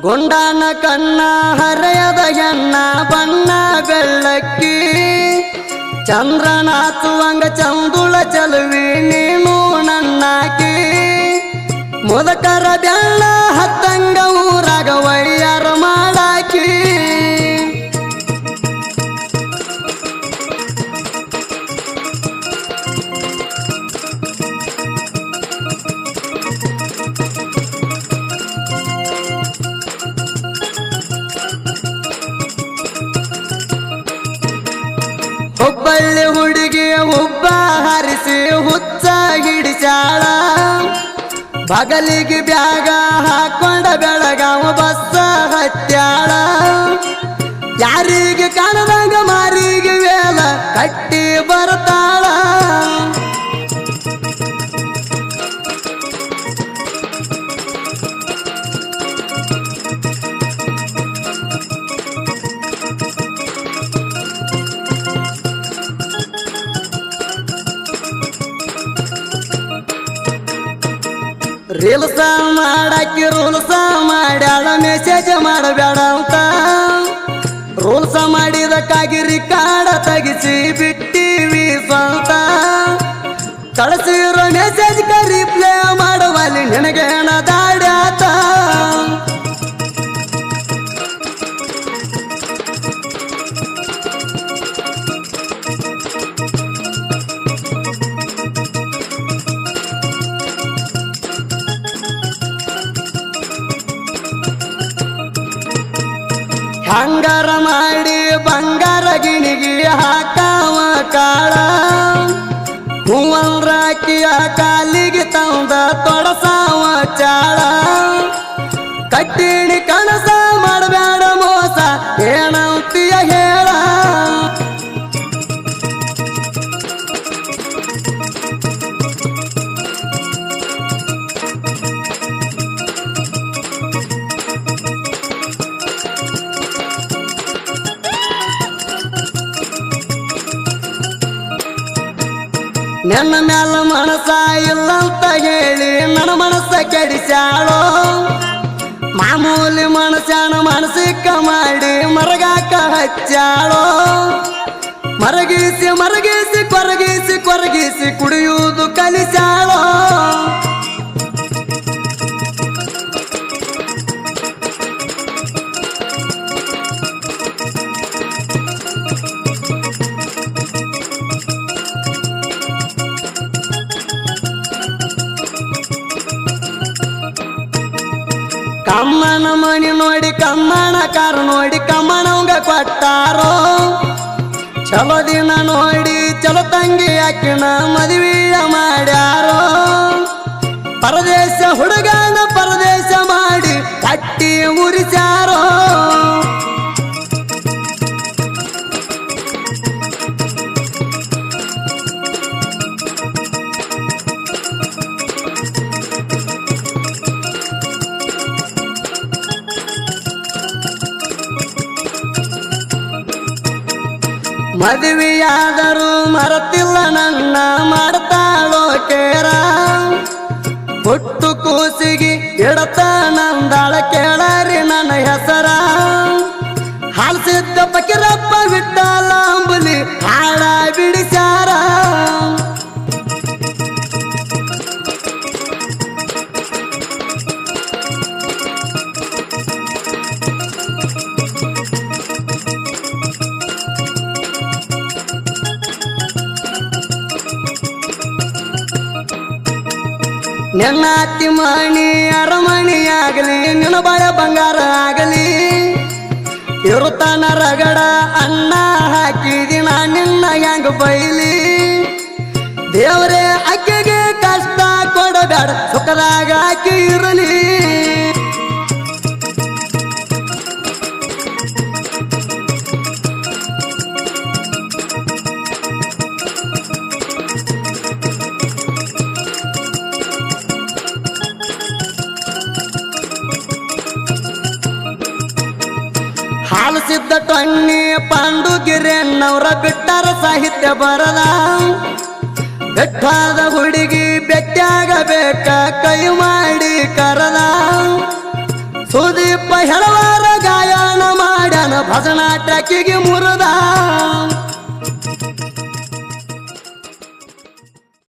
ಗುಂಡನ ಕಣ್ಣ ಹರೆಯದ ಎಣ್ಣ ಬಣ್ಣ ಬೆಳ್ಳಕ್ಕಿ. ಚಂದ್ರನಾಥುವಂಗ ಚಂದುಳ ಚಲುವಿ ನೀನು ನನ್ನಾಕಿ. ಮುದಕರ ಬೆಳ್ಳ ಹತ್ತಂಗ ಊರಾಗ ವೈಯಾರ ಮಾಡಾಕಿ ಹುಬ್ಬ ಹರಿಸಿ ಹುಚ್ಚ ಹಿಡಿಸಾಳ ಬಗಲಿಗೆ ಬ್ಯಾಗ ಹಾಕೊಂಡ ಬೆಳಗಾವ ಬಸ್ಸ ರೀಲ್ಸ ಮಾಡಾಕಿ ರೂಲ್ಸ ಮಾಡ್ಯಾಳ ಮೆಸೇಜ್ ಮಾಡಬೇಡ ಅಂತ. ರೂಲ್ಸ ಮಾಡಿದಕ್ಕಾಗಿ ರಿಕಾರ್ಡ ತೆಗಿಸಿ ಬಿಟ್ಟಿವಿ ಸ್ವಂತ. ಕಳಿಸಿರೋ ಮೆಸೇಜ್ ರಿಪ್ಲೈ ಮಾಡುವಲ್ಲಿ ನಿನಗೇನ ಹಂಗಾರ ಮಾಡಿ ಬಂಗಾರ ಗಿಣಿಗಿ ಹಾಕಾವ ಕಾಳ. ಹೂವಂದ್ರಾಕಿಯ ಕಾಲಿಗೆ ತಂದ ತೊಡಸಾವ ಚಾಳ. ಕಟ್ಟಿಣಿ ನನ್ನ ಮ್ಯಾಲ ಮನಸ ಇಲ್ಲಂತ ಹೇಳಿ ನನ್ನ ಮನಸ್ಸ ಕೆಡಿಸ್ಯಾಳೋ? ಮಾಮೂಲಿ ಮನಸ್ಸನ ಮನಸ್ಸಿಕ್ಕ ಮಾಡಿ ಮರಗಾಕ ಹಚ್ಚಾಳೋ ಮರಗಿಸಿ ಮರಗಿಸಿ, ಕೊರಗಿಸಿ ಕೊರಗಿಸಿ ಕುಡಿಯುವುದು ಕಲಿಸ್ಯಾಳೋ? ಕಮ್ಮನ ಮಣಿ ನೋಡಿ ಕಮ್ಮಣ, ಕಾರ ನೋಡಿ ಕಮ್ಮನವಂಗ ಕೊಟ್ಟಾರೋ? ಚಲೋ ದಿನ ನೋಡಿ, ಚಲೋ ತಂಗಿ ಅಕ್ಕಿನ ಮದುವೆಯ ಮಾಡ್ಯಾರೋ? ಪರದೇಶ ಹುಡುಗನ ಪರದೇಶ ಮಾಡಿ ಕಟ್ಟಿ ಮುರಿಸ್ಯಾರೋ ಮದುವೆಯಾದರೂ ಮರತಿಲ್ಲ ನನ್ನ ಮಾಡ್ತಾಳೋ ಕೇರ. ಹುಟ್ಟು ಕೂಸಿಗೆ ಇಡತ ನಂದಾಳ ಕೇಳರಿ ನನ್ನ ಹೆಸರ. ನಿನ್ನ ಅತ್ತಿ ಮಣಿ ಅರಮಣಿ ಆಗಲಿ ನಿನ್ನ ಬಳ ಬಂಗಾರ ಆಗಲಿ. ಇರುತ್ತಾನ ರಗಡ ಅನ್ನ ಹಾಕಿದಿನ ನಿನ್ನ ಹೆಂಗ ಬೈಲಿ. ದೇವರೇ, ಅಕ್ಕಿಗೆ ಕಷ್ಟ ಕೊಡಬೇಡ, ಸುಖದಾಗ ಹಾಲಿಸಿದ್ದ ಪಾಂಡುಗಿರೆ ನವರ ಬಿಟ್ಟರ ಸಾಹಿತ್ಯ ಬರಲ. ಬೆಟ್ಟಾದ ಹುಡುಗಿ ಬೆಟ್ಟಾಗಬೇಕ ಕೈ ಮಾಡಿ ಕರದ ಸುದೀಪ ಹೆಳವಾರ ಗಾಯನ ಮಾಡ್ಯಾನ ಭಜನಾ ಟ್ಯಾಕಿಗೆ ಮುರಿದ.